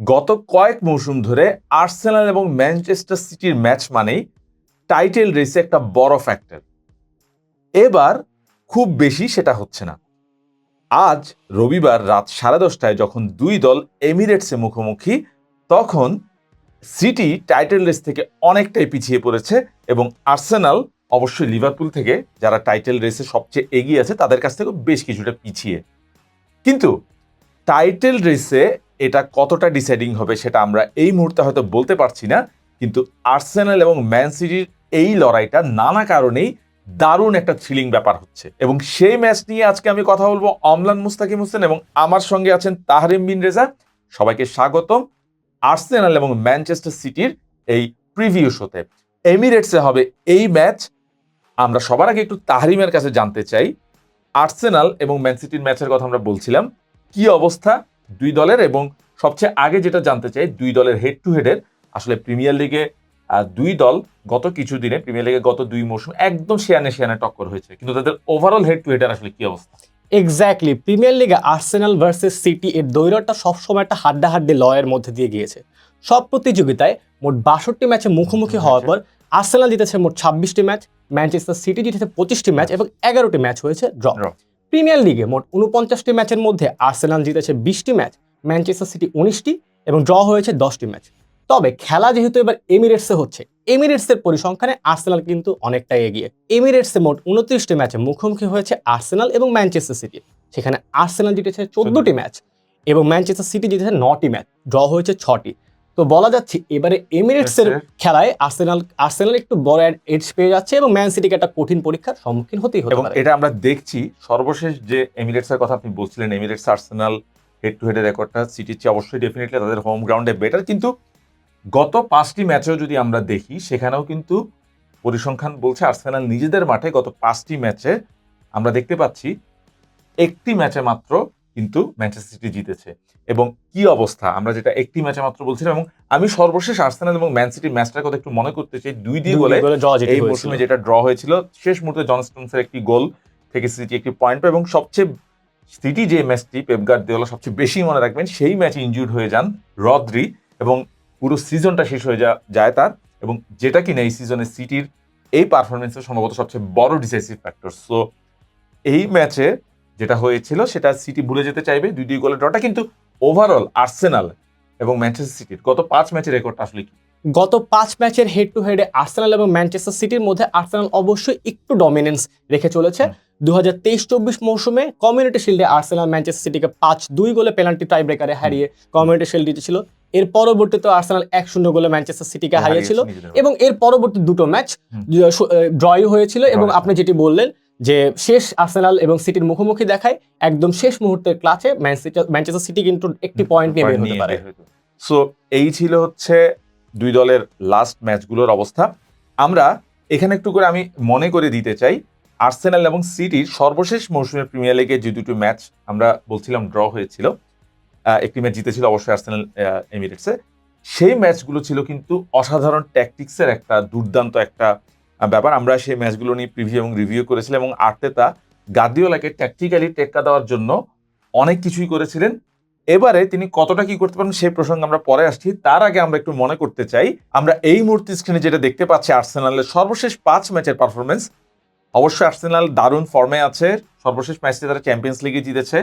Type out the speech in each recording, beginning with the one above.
গত কয়েক মৌসুম ধরে আর্সেনাল এবং ম্যানচেস্টার সিটির ম্যাচ মানেই টাইটেল রেসে একটা বড় ফ্যাক্টর। এবার খুব বেশি সেটা হচ্ছে না। আজ রবিবার রাত সাড়ে দশটায় যখন দুই দল এমিরেটসে মুখোমুখি, তখন সিটি টাইটেল রেস থেকে অনেকটাই পিছিয়ে পড়েছে এবং আর্সেনাল অবশ্যই লিভারপুল থেকে যারা টাইটেল রেসে সবচেয়ে এগিয়ে আছে, তাদের কাছ থেকেও বেশ কিছুটা পিছিয়ে। কিন্তু টাইটেল রেসে এটা কতটা ডিসাইডিং হবে সেটা আমরা এই মুহূর্তে হয়তো বলতে পারছি না, কিন্তু আর্সেনাল এবং ম্যান সিটির এই লড়াইটা নানা কারণেই দারুণ একটা থ্রিলিং ব্যাপার হচ্ছে। এবং সেই ম্যাচ নিয়ে আজকে আমি কথা বলব অমলান মুস্তাকিম হোসেন এবং আমার সঙ্গে আছেন তাহরিম বিন রেজা। সবাইকে স্বাগতম আর্সেনাল এবং ম্যানচেস্টার সিটির এই প্রিভিউ শোতে এমিরেটসে হবে এই ম্যাচ আমরা সবার আগে একটু তাহরিমের কাছে জানতে চাই, আর্সেনাল এবং ম্যান সিটির ম্যাচের কথা আমরা বলছিলাম, কি অবস্থা? দুই দলের এবং সবচেয়ে আগে যেটা জানতে চাই দুই দলের হেড টু হেডের আসলে প্রিমিয়ার লিগে দুই দল গত কিছু দিনে প্রিমিয়ার লিগে গত দুই মৌসুম একদম শেয়ানে শেয়ানে টক্কর হয়েছে। কিন্তু তাদের ওভারঅল হেড টু হেডের আসলে কি অবস্থা? এক্স্যাক্টলি প্রিমিয়ার লিগে আর্সেনাল ভার্সেস সিটি এর দৈরটা সবসময় একটা হাড্ডাহাড্ডি লয়ের মধ্যে দিয়ে গিয়েছে। সব প্রতিযোগিতায় মোট বাষট্টি ম্যাচে মুখোমুখি হওয়ার পর আর্সেনাল জিতেছে মোট ছাব্বিশটি ম্যাচ ম্যানচেস্টার সিটি জিতেছে পঁচিশটি ম্যাচ এবং এগারোটি ম্যাচ হয়েছে ড্র. প্রিমিয়ার লিগে মোট উনপঞ্চাশটি ম্যাচের মধ্যে আর্সেনাল জিতেছে বিশটি ম্যাচ, ম্যানচেস্টার সিটি উনিশটি এবং ড্র হয়েছে দশটি ম্যাচ। তবে খেলা যেহেতু এবার এমিরেটসে হচ্ছে, এমিরেটসের পরিসংখ্যানে আর্সেনাল কিন্তু অনেকটাই এগিয়ে। এমিরেটসে মোট উনত্রিশটি ম্যাচে মুখোমুখি হয়েছে আর্সেনাল এবং ম্যানচেস্টার সিটি। সেখানে আর্সেনাল জিতেছে চোদ্দটি ম্যাচ এবং ম্যানচেস্টার সিটি জিতেছে নটি ম্যাচ, ড্র হয়েছে ছটি। তো বলা যাচ্ছে এবারে এমিরেটসের খেলায় আর্সেনাল আর্সেনাল একটু বড় এডজ পেয়ে যাচ্ছে এবং ম্যান সিটিকে একটা কঠিন পরীক্ষার সম্মুখীন হতেই হতে এবং এটা আমরা দেখছি সর্বশেষ যে এমিরেটসের কথা আপনি বলছিলেন এমিরেটস আর্সেনাল হেড টু হেডের রেকর্ডটা সিটির চেয়ে অবশ্যই ডেফিনেটলি তাদের হোম গ্রাউন্ডে বেটার কিন্তু গত পাঁচটি ম্যাচেও যদি আমরা দেখি সেখানেও কিন্তু পরিসংখ্যান বলছে আর্সেনাল নিজেদের মাঠে গত পাঁচটি ম্যাচে আমরা দেখতে পাচ্ছি একটি ম্যাচে মাত্র কিন্তু ম্যানচেস্টার সিটি জিতেছে। এবং কি অবস্থা? আমরা যেটা একটি ম্যাচে মাত্র বলছিলাম এবং আমি সর্বশেষ আর্সেনাল এবং ম্যান সিটির ম্যাচটার কথা একটু মনে করতে চাই। দুই দিয়ে বলে এই মৌসুমে যেটা ড্র হয়েছিল শেষ মুহূর্তে জন স্টোনসের একটি গোল থেকে সিটি একটি পয়েন্ট পায় এবং সবচেয়ে সিটি যে ম্যাচটি পেপগার্ড দেওয়ালা সবচেয়ে বেশি মনে রাখবেন সেই ম্যাচে ইনজুর্ড হয়ে যান রদ্রি এবং পুরো সিজনটা শেষ হয়ে যা যায় তার এবং যেটা কিনা এই সিজনে সিটির এই পারফরমেন্সের সম্ভবত সবচেয়ে বড় ডিসাইসিভ ফ্যাক্টর সো এই ম্যাচে যেটা হয়েছিল সেটা সিটি ভুলে যেতে চাইবে দুই দুই গোলের ড্রটা কিন্তু ওভারঅল আর্সেনাল এবং ম্যানচেস্টার সিটির গত পাঁচ ম্যাচের রেকর্ডটা আসলে কি? গত পাঁচ ম্যাচের হেড টু হেডে আর্সেনাল এবং ম্যানচেস্টার সিটির মধ্যে আর্সেনাল অবশ্যই একটু ডমিনেন্স রেখে চলেছে। দু হাজার তেইশ চব্বিশ মৌসুমে কমিউনিটি শিল্ডে আর্সেনাল ম্যানচেস্টার সিটিকে পাঁচ দুই গোলে পেনাল্টি টাই ব্রেকারে হারিয়ে কমিউনিটি শিল্ড জিতেছিল। এর পরবর্তীতে আর্সেনাল এক শূন্য গোলে ম্যানচেস্টার সিটিকে হারিয়েছিল এবং এর পরবর্তী দুটো ম্যাচ। ড্রয় হয়েছিল এবং আপনি যেটি বললেন যে শেষ আর্সেনাল এবং সিটির মুখোমুখি দেখায় একদম শেষ মুহূর্তের ক্লাচে ম্যানচেস্টার সিটি কিন্তু একটি পয়েন্ট নিয়ে বের হতে পারে। সো এই ছিল হচ্ছে দুই দলের লাস্ট ম্যাচগুলোর অবস্থা। আমরা এখানে একটু করে আমি মনে করে দিতে চাই আর্সেনাল এবং সিটির সর্বশেষ মৌসুমের প্রিমিয়ার লিগে যে দুটো ম্যাচ আমরা বলছিলাম ড্র হয়েছিল একটি ম্যাচ জিতেছিল অবশ্যই আর্সেনাল এমিরেটসে সেই ম্যাচগুলো ছিল কিন্তু অসাধারণ ট্যাকটিক্সের একটা দুর্দান্ত একটা ব্যাপার। আমরা সেই ম্যাচগুলো নিয়ে প্রিভিউ এবং রিভিউ করেছিলাম এবং আর্তেতা গার্দিওলাকে ট্যাকটিক্যালি টেক্কা দেওয়ার জন্য অনেক কিছুই করেছিলেন। এবারে তিনি কতটা কি করতে পারেন সেই প্রসঙ্গে আমরা পরে আসছি। তার আগে আমরা একটু মনে করতে চাই, আমরা এই মুহূর্তে স্ক্রিনে যেটা দেখতে পাচ্ছি আর্সেনালের সর্বশেষ পাঁচ ম্যাচের পারফরমেন্স অবশ্যই আর্সেনাল দারুণ ফর্মে আছে, সর্বশেষ ম্যাচটি তারা চ্যাম্পিয়ন্স লিগে জিতেছে।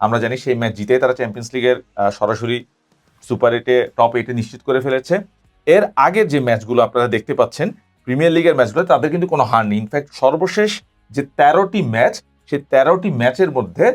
আমরা জানি সেই ম্যাচ জিতে তারা চ্যাম্পিয়ন্স লিগের সরাসরি সুপার এইটে টপ এইটে নিশ্চিত করে ফেলেছে। এর আগের যে ম্যাচগুলো আপনারা দেখতে পাচ্ছেন প্রিমিয়ার লিগের ম্যাচগুলো তাদের কিন্তু কোনো হার নেই। ইনফ্যাক্ট সর্বশেষ যে তেরোটি ম্যাচ সেই তেরোটি ম্যাচের মধ্যে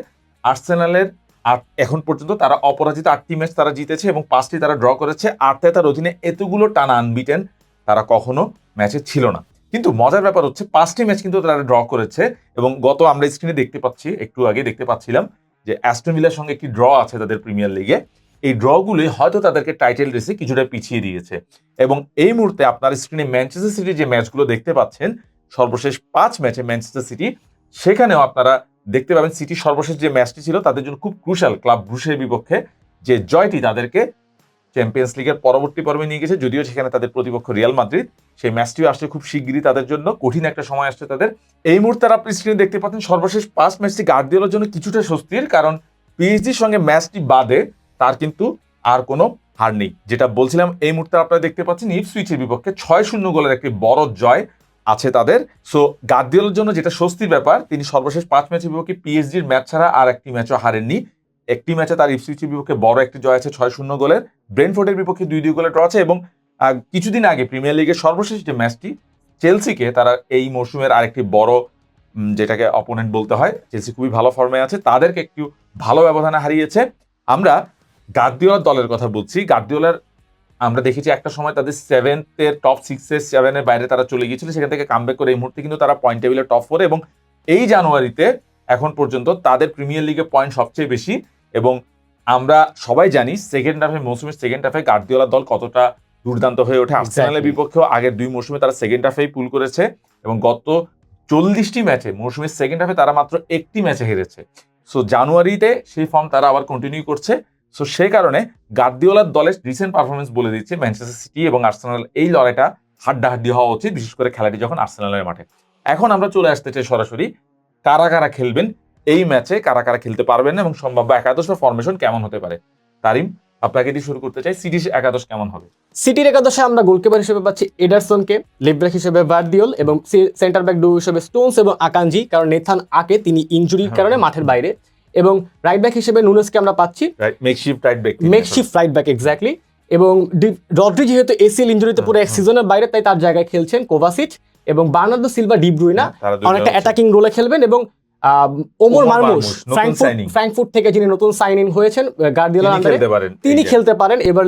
আর্সেনালের আর এখন পর্যন্ত তারা অপরাজিত আটটি ম্যাচ তারা জিতেছে এবং পাঁচটি তারা ড্র করেছে। আর্তেতার অধীনে এতগুলো টানা আনবিটেন তারা কখনো ম্যাচে ছিল না। কিন্তু মজার ব্যাপার হচ্ছে, পাঁচটি ম্যাচ কিন্তু তারা ড্র করেছে এবং গত আমরা স্ক্রিনে দেখতে পাচ্ছি, একটু আগে দেখতে পাচ্ছিলাম যে অ্যাস্টন ভিলার সঙ্গে একটি ড্র আছে তাদের প্রিমিয়ার লিগে এই ড্রগুলি হয়তো তাদেরকে টাইটেল রেসে কিছুটা পিছিয়ে দিয়েছে। এবং এই মুহূর্তে আপনার স্ক্রিনে ম্যানচেস্টার সিটির যে ম্যাচগুলো দেখতে পাচ্ছেন, সর্বশেষ পাঁচ ম্যাচে ম্যানচেস্টার সিটি সেখানেও আপনারা দেখতে পাবেন সিটি সর্বশেষ যে ম্যাচটি ছিল, তাদের জন্য খুব ক্রুশাল ক্লাব ব্রুশের বিপক্ষে যে জয়টি তাদেরকে চ্যাম্পিয়ন্স লিগের পরবর্তী পর্বে নিয়ে গেছে, যদিও সেখানে তাদের প্রতিপক্ষ রিয়াল মাদ্রিদ সেই ম্যাচটিও আসছে খুব শিগগিরই তাদের জন্য, কঠিন একটা সময় আসছে তাদের। এই মুহূর্তে আপনি স্ক্রিনে দেখতে পাচ্ছেন, সর্বশেষ পাঁচ ম্যাচটি গার্দিওলার জন্য কিছুটা স্বস্তির, কারণ পিএইচডির সঙ্গে ম্যাচটি বাদে তার কিন্তু আর কোনো হার নেই। যেটা বলছিলাম, এই মুহূর্তে আপনারা দেখতে পাচ্ছেন ইপসুইচের বিপক্ষে ছয় শূন্য গোলের একটি বড় জয় আছে তাদের। সো গার্দিওলের জন্য যেটা স্বস্তির ব্যাপার, তিনি সর্বশেষ পাঁচ ম্যাচের বিপক্ষে পিএসজির ম্যাচ ছাড়া আর একটি ম্যাচও হারেননি। একটি ম্যাচে তার ইপসুইচের বিপক্ষে বড় একটি জয় আছে ছয় শূন্য গোলের। ব্রেনফোর্ডের বিপক্ষে দুই দুই গোলের ড্র আছে এবং কিছুদিন আগে প্রিমিয়ার লিগের সর্বশেষ যে ম্যাচটি চেলসিকে তারা এই মৌসুমের আরেকটি বড় যেটাকে অপোনেন্ট বলতে হয় চেলসি খুবই ভালো ফর্মে আছে, তাদেরকে একটু ভালো ব্যবধানে হারিয়েছে। আমরা গার্দিওলার দলের কথা বলছি। গার্দিওলার আমরা দেখেছি একটা সময় তাদের সেভেন্থের টপ সিক্সের সেভেনের বাইরে তারা চলে গিয়েছিল। সেখান থেকে কামব্যাক করে এই মুহূর্তে কিন্তু তারা পয়েন্ট টেবিলে টপ ফোরে এবং এই জানুয়ারিতে এখন পর্যন্ত তাদের প্রিমিয়ার লিগে পয়েন্ট সবচেয়ে বেশি এবং আমরা সবাই জানি সেকেন্ড হাফে মৌসুমের সেকেন্ড হাফে গার্দিওলার দল কতটা দুর্দান্ত হয়ে ওঠে। আর্সেনালের. বিপক্ষেও আগের দুই মৌসুমে তারা সেকেন্ড হাফেই পুল করেছে এবং গত চল্লিশটি ম্যাচে মৌসুমের সেকেন্ড হাফে তারা মাত্র একটি ম্যাচে হেরেছে। সো জানুয়ারিতে সেই ফর্ম তারা আবার কন্টিনিউ করছে। সো সেই কারণে গার্দিওলার দলের রিসেন্ট পারফরমেন্স বলে দিচ্ছে ম্যানচেস্টার সিটি এবং আর্সেনাল এই লড়াইটা হাড্ডাহাড্ডি হওয়া উচিত বিশেষ করে খেলাটি যখন আর্সেনালের মাঠে। এখন আমরা চলে আসতে চাই সরাসরি কারা কারা খেলবেন এই ম্যাচে কারা কারা খেলতে পারবেন এবং সম্ভাব্য একাদশ ফরমেশন কেমন হতে পারে। তারিম আপনাকে দিয়ে শুরু করতে চাই সিটি একাদশ কেমন হবে? সিটির একাদশে আমরা গোলকিপার হিসেবে পাচ্ছি এডারসনকে লেফট ব্যাক হিসেবে ভার্দিওল এবং সেন্টার ব্যাক ডু হিসেবে স্টোনস এবং আকাঞ্জি কারণ নেথান আকে তিনি ইনজুরির হ্যাঁ, কারণে মাঠের বাইরে। এবং রাইট ব্যাক হিসেবে নুনেসকে আমরা পাচ্ছি। Makeshift right back makeshift right back exactly এবং রড্রি যেহেতু এসিএল ইনজুরিতে পুরো এক। সিজনের বাইরে তাই তার জায়গায় খেলছেন কোভাসিচ এবং বার্নার্দো সিলভা ডিব্রুইনা অনেকটা অ্যাটাকিং রোলে খেলবেন এবং ওমর নতুন ফ্র্যাঙ্কফুর্ট ফ্র্যাঙ্কফুর্ট থেকে যিনি নতুন সাইন ইন হয়েছেন গার্দিওলার আন্ডারে পারেন তিনি খেলতে পারেন। এবার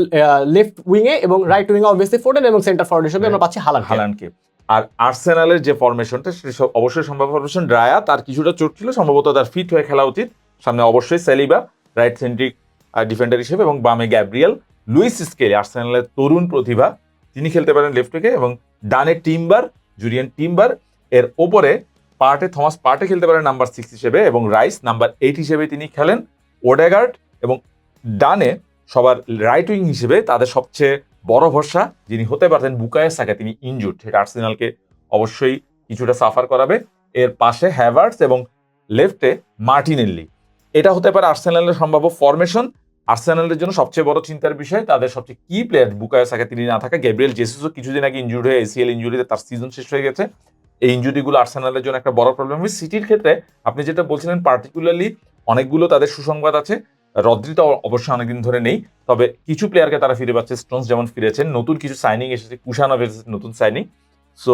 লেফট উইং এ এবং রাইট উইং এ অবভিয়াসলি ফোর্ডেন এবং সেন্টার ফরওয়ার্ড হিসেবে আমরা পাচ্ছি হালান হালানকে আর আর্সেনালের যে ফরমেশনটা সেটা অবশ্যই সম্ভব ফরমেশন ড্রায়া তার কিছুটা চোট ছিল সম্ভবত তার ফিট হয়ে খেলা উচিত। সামনে অবশ্যই সেলিবা রাইট সেন্ট্রিক ডিফেন্ডার হিসেবে এবং বামে গ্যাব্রিয়েল, লুইস স্কেলি, আর্সেনালের তরুণ প্রতিভা, তিনি খেলতে পারেন লেফট উইকে এবং ডানে টিম্বার, জুরিয়ান টিম্বার, এর ওপরে পার্টে, থমাস পার্টে খেলতে পারেন নাম্বার সিক্স হিসেবে এবং রাইস নাম্বার এইট হিসেবে তিনি খেলেন, ওডেগার্ড এবং ডানে সবার রাইট উইং হিসেবে তাদের সবচেয়ে বড় ভরসা, যিনি হতে পারতেন বুকায় সাকা তিনি ইনজুড সেটা আর্সেনালকে অবশ্যই কিছুটা সাফার করাবে। এর পাশে হ্যাভার্টস এবং লেফটে মার্টিনেল্লি। এটা হতে পারে আর্সেনালের সম্ভাব্য ফরমেশন আর্সেনালের জন্য সবচেয়ে বড় চিন্তার বিষয়, তাদের সবচেয়ে কি প্লেয়ার বুকায় সাকা তিনি না থাকা। গ্যাব্রিয়েল জেসুসও কিছুদিন আগে ইনজুর্ড হয়ে এসিএল ইঞ্জুরিতে তার সিজন শেষ হয়ে গেছে। এই ইনজুরিগুলো আর্সেনালের জন্য একটা বড় প্রবলেম হবে সিটির ক্ষেত্রে আপনি যেটা বলছিলেন পার্টিকুলারলি অনেকগুলো তাদের সুসংবাদ আছে। রদ্রি তো অবশ্যই অনেকদিন ধরে নেই। তবে কিছু প্লেয়ারকে তারা ফিরে পাচ্ছে স্টোনস যেমন ফিরেছেন। নতুন কিছু সাইনিং এসেছে কুশানভ এসেছে, নতুন সাইনিং সো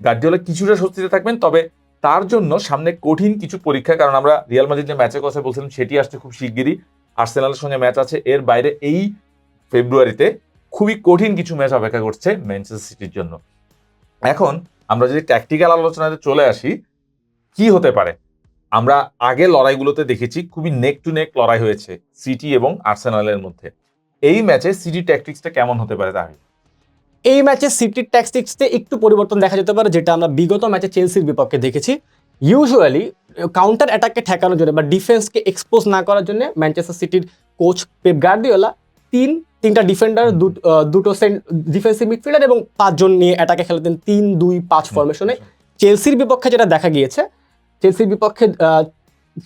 গার্দিওলা কিছুটা স্বস্তিতে থাকবেন। তবে তার জন্য সামনে কঠিন কিছু পরীক্ষা, কারণ আমরা রিয়াল মাদ্রিদ যে ম্যাচের কথা বলছিলাম, সেটি আসছে খুব শিগগিরই। আর্সেনালের সঙ্গে ম্যাচ আছে। এর বাইরে এই ফেব্রুয়ারিতে খুবই কঠিন কিছু ম্যাচ অপেক্ষা করছে ম্যানচেস্টার সিটির জন্য। এখন আমরা যদি ট্যাকটিক্যাল আলোচনাতে চলে আসি, কি হতে পারে? আমরা আগে লড়াইগুলোতে দেখেছি খুবই নেক টু নেক লড়াই হয়েছে সিটি এবং আর্সেনালের মধ্যে। এই ম্যাচে সিটি ট্যাকটিক্সটা কেমন হতে পারে তাহলে? এই ম্যাচে সিটির ট্যাকটিক্সে একটু পরিবর্তন দেখা যেতে পারে, যেটা আমরা বিগত ম্যাচে চেলসির বিপক্ষে দেখেছি। ইউজুয়ালি কাউন্টার অ্যাটাককে ঠেকানোর জন্য বা ডিফেন্সকে এক্সপোজ না করার জন্য ম্যানচেস্টার সিটির কোচ পেপ গার্দিওলা তিন, তিনটা ডিফেন্ডার দুটো সেন্ট ডিফেন্সিভ মিডফিল্ডার এবং পাঁচজন নিয়ে অ্যাটাকে খেলতেন তিন, দুই, পাঁচ ফরমেশনে চেলসির বিপক্ষে যেটা দেখা গিয়েছে চেলসির বিপক্ষে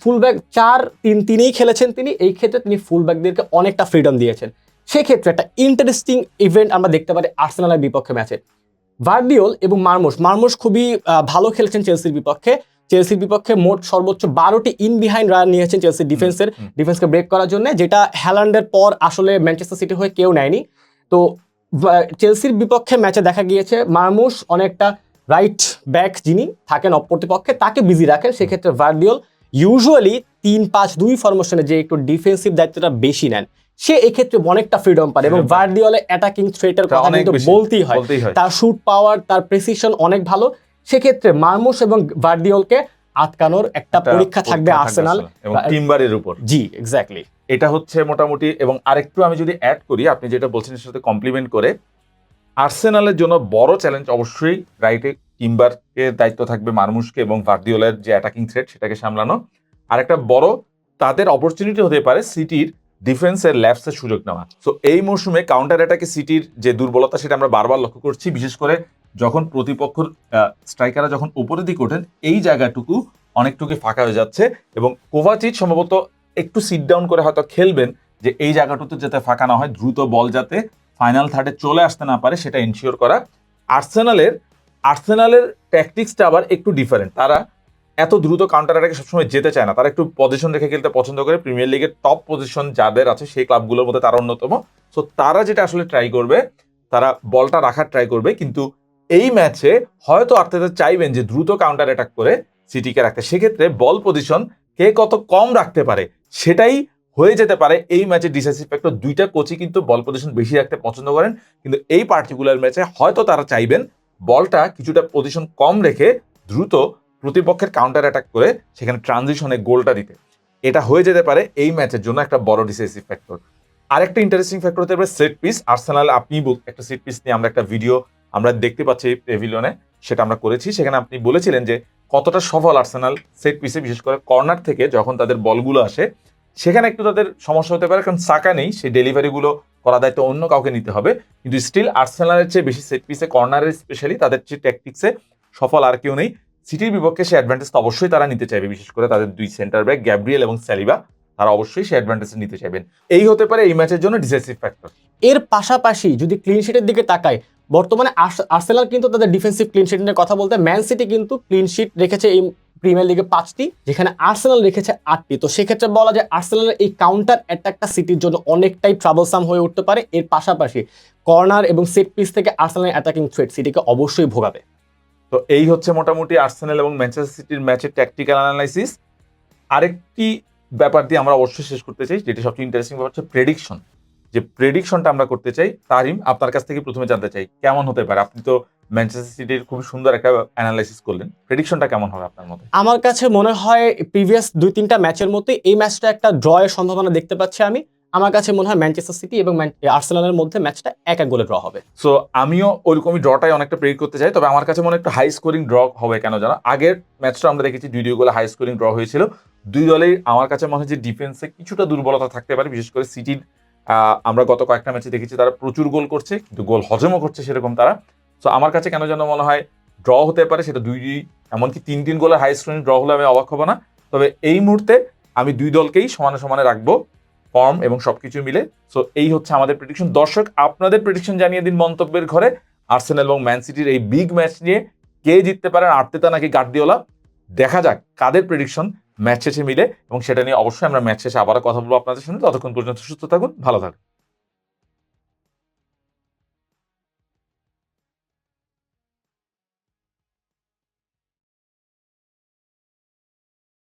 ফুলব্যাক চার, তিন, তিনেই খেলেছেন তিনি। এই ক্ষেত্রে তিনি ফুলব্যাকদেরকে অনেকটা ফ্রিডম দিয়েছেন। সেক্ষেত্রে একটা ইন্টারেস্টিং ইভেন্ট আমরা দেখতে পারি আর্সেনালের বিপক্ষে ম্যাচে ভার্দিওল এবং মার্মোস মার্মোস খুবই ভালো খেলেছেন চেলসির বিপক্ষে। চেলসির বিপক্ষে মোট সর্বোচ্চ বারোটি ইন বিহাইন্ড রান নিয়েছেন চেলসির ডিফেন্সের ডিফেন্সকে ব্রেক করার জন্য যেটা হ্যালান্ডের পর আসলে ম্যানচেস্টার সিটি হয়ে কেউ নেয়নি। তো চেলসির বিপক্ষে ম্যাচে দেখা গিয়েছে মারমুস অনেকটা রাইট ব্যাক যিনি থাকেন অপরপক্ষে তাকে বিজি রাখেন। সেক্ষেত্রে ভার্দিওল ইউজুয়ালি তিন পাঁচ দুই ফরমেশনে যে একটু ডিফেন্সিভ দায়িত্বটা বেশি নেন। সে এক্ষেত্রে অনেকটা ফ্রিডম পায় এবং। ভার্দিওলে অ্যাটাকিং থ্রেটের কথা কিন্তু বলতেই হয়। তার শুট পাওয়ার তার প্রেসিশন অনেক ভালো। সেক্ষেত্রে মারমুস এবং ভার্দিওলকে আটকানোর একটা পরীক্ষা থাকবে আর্সেনাল এবং টিম্বারের উপর। জি এক্স্যাক্টলি এটা হচ্ছে মোটামুটি এবং আরেকটু আমি যদি অ্যাড করি আপনি যেটা বলছেন এর সাথে কমপ্লিমেন্ট করে আর্সেনালের জন্য বড় চ্যালেঞ্জ অবশ্যই রাইটে কিম্বারকে দায়িত্ব থাকবে মারমুশকে এবং ভার্দিওলের যে অ্যাটাকিং থ্রেট সেটাকে সামলানো। আর একটা বড় তাদের অপরচুনিটি হতে পারে সিটির ডিফেন্সের ল্যাপসের সুযোগ নেওয়া। সো এই মৌসুমে কাউন্টার অ্যাটাকে সিটির যে দুর্বলতা সেটা আমরা বারবার লক্ষ্য করছি, বিশেষ করে যখন প্রতিপক্ষর স্ট্রাইকাররা যখন উপরের দিকে ওঠেন, এই জায়গাটুকু অনেকটুকু ফাঁকা হয়ে যাচ্ছে এবং কোভাচিচ সম্ভবত একটু সিট ডাউন করে হয়তো খেলবেন যে এই জায়গাটুতে যাতে ফাঁকা না হয়, দ্রুত বল যাতে ফাইনাল থার্ডে চলে আসতে না পারে সেটা ইনশিওর করা। আর্সেনালের আর্সেনালের ট্যাকটিক্সটা আবার একটু ডিফারেন্ট তারা এত দ্রুত কাউন্টার অ্যাটাকে সবসময় যেতে চায় না। তারা একটু পজিশন রেখে খেলতে পছন্দ করে। প্রিমিয়ার লিগের টপ পজিশন যাদের আছে, সেই ক্লাবগুলোর মধ্যে তারা অন্যতম। সো তারা যেটা আসলে ট্রাই করবে, তারা বলটা রাখার ট্রাই করবে। কিন্তু এই ম্যাচে হয়তো আর্তেতা চাইবেন যে, দ্রুত কাউন্টার অ্যাটাক করে সিটিকে রাখতে। সেক্ষেত্রে বল পজিশন কে কত কম রাখতে পারে, সেটাই হয়ে যেতে পারে। এই ম্যাচে ডিসাইসিভ ফ্যাক্টর দুইটা কোচই কিন্তু বল পজিশন বেশি রাখতে পছন্দ করেন। কিন্তু এই পার্টিকুলার ম্যাচে হয়তো তারা চাইবেন বলটা কিছুটা পজিশন কম রেখে দ্রুত প্রতিপক্ষের কাউন্টার অ্যাটাক করে সেখানে ট্রানজিশনে গোলটা দিতে। এটা হয়ে যেতে পারে এই ম্যাচের জন্য একটা বড় ডিসাইসিভ ফ্যাক্টর আরেকটা ইন্টারেস্টিং ফ্যাক্টর হতে পারে সেট পিস আর্সেনাল আপনি একটা সেট পিস নিয়ে আমরা একটা ভিডিও আমরা দেখতে পাচ্ছি পেভিলিয়নে সেটা আমরা করেছি। সেখানে আপনি বলেছিলেন যে কতটা সফল আর্সেনাল সেট পিসে বিশেষ করে কর্নার থেকে যখন তাদের বলগুলো আসে, সেখানে একটু তাদের সমস্যা হতে পারে, কারণ সাকা নেই, সেই ডেলিভারিগুলো করা দায়িত্ব অন্য কাউকে নিতে হবে। কিন্তু স্টিল আর্সেনালের চেয়ে বেশি সেট পিসে কর্নারের স্পেশালি তাদের চেয়ে ট্যাকটিক্সে সফল আর কেউ নেই। সিটির বিপক্ষে সে অ্যাডভান্টেজ তো অবশ্যই তারা নিতে চাইবে, বিশেষ করে তাদের দুই সেন্টার ব্যাক গ্যাব্রিয়েল এবং স্যালিবা তারা অবশ্যই সে অ্যাডভান্টেজ নিতে চাইবেন। এই হতে পারে এই ম্যাচের জন্য ডিসাইসিভ ফ্যাক্টর এর পাশাপাশি যদি ক্লিন শিটের দিকে তাকায়, বর্তমানে আর্স- আর্সেনাল কিন্তু তাদের ডিফেন্সিভ ক্লিন শিট নিয়ে কথা বলতে ম্যান সিটি কিন্তু ক্লিন শিট রেখেছে এই প্রিমিয়ার লিগে পাঁচটি, যেখানে আর্সেনাল রেখেছে আটটি। তো সেক্ষেত্রে বলা যায় আর্সেনালের এই কাউন্টার অ্যাটাকটা সিটির জন্য অনেকটাই ট্রাবলসাম হয়ে উঠতে পারে। এর পাশাপাশি কর্নার এবং সেট পিস থেকে আর্সেনালের অ্যাটাকিং থ্রেট সিটিকে অবশ্যই ভোগাবে। তো এই হচ্ছে মোটামুটি আর্সেনাল এবং ম্যানচেস্টার সিটির ম্যাচের ট্যাকটিক্যাল অ্যানালাইসিস আরেকটি ব্যাপার দিয়ে আমরা অবশ্যই শেষ করতে চাই, যেটি সবচেয়ে ইন্টারেস্টিং ব্যাপার হচ্ছে প্রেডিকশন যে প্রেডিকশনটা আমরা করতে চাই, তারিম, আপনার কাছ থেকে প্রথমে জানতে চাই, কেমন হতে পারে? আপনি তো ম্যানচেস্টার সিটির খুব সুন্দর একটা অ্যানালাইসিস করলেন। প্রেডিকশনটা কেমন হবে আপনার মতে? আমার কাছে মনে হয় প্রিভিয়াস দুই তিনটা ম্যাচের মধ্যে এই ম্যাচটা একটা ড্রয়ের সম্ভাবনা দেখতে পাচ্ছি আমি। আমার কাছে মনে হয় ম্যানচেস্টার সিটি এবং আর্সেনালের মধ্যে ম্যাচটা এক এক গোলে ড্র হবে। সো আমিও ওইরকমই ড্রটাই অনেকটা প্রেডিক্ট করতে চাই, তবে আমার কাছে মনে একটু হাই স্কোরিং ড্র হবে কেন জানো? আগের ম্যাচটা আমরা দেখেছি দুই দুই গোলে হাই স্কোরিং ড্র হয়েছিল। দুই দলেই আমার কাছে মনে হয় যে ডিফেন্সে কিছুটা দুর্বলতা থাকতে পারে, বিশেষ করে সিটির আমরা গত কয়েকটা ম্যাচে দেখেছি তারা প্রচুর গোল করছে, কিন্তু গোল হজমও করছে সেরকম তারা। সো আমার কাছে কেন যেন মনে হয় ড্র হতে পারে, সেটা দুই দুই, এমনকি তিন তিন গোলের হাই স্কোরিং ড্র হলে আমি অবাক হব না। তবে এই মুহূর্তে আমি দুই দলকেই সমানে সমানে রাখব। ফর্ম এবং সবকিছু মিলে। সো এই হচ্ছে আমাদের প্রেডিকশন দর্শক, আপনাদের প্রেডিকশন জানিয়ে দিন মন্তব্যের ঘরে। আর্সেনাল এবং ম্যান সিটির এই বিগ ম্যাচ নিয়ে কে জিততে পারেন আর্তেতা নাকি গার্দিওলা? দেখা যাক কাদের প্রেডিকশন ম্যাচ শেষে মিলে। এবং সেটা নিয়ে অবশ্যই আমরা ম্যাচ শেষে আবারও কথা বলব আপনাদের সঙ্গে ততক্ষণ পর্যন্ত সুস্থ থাকুন, ভালো থাকুন।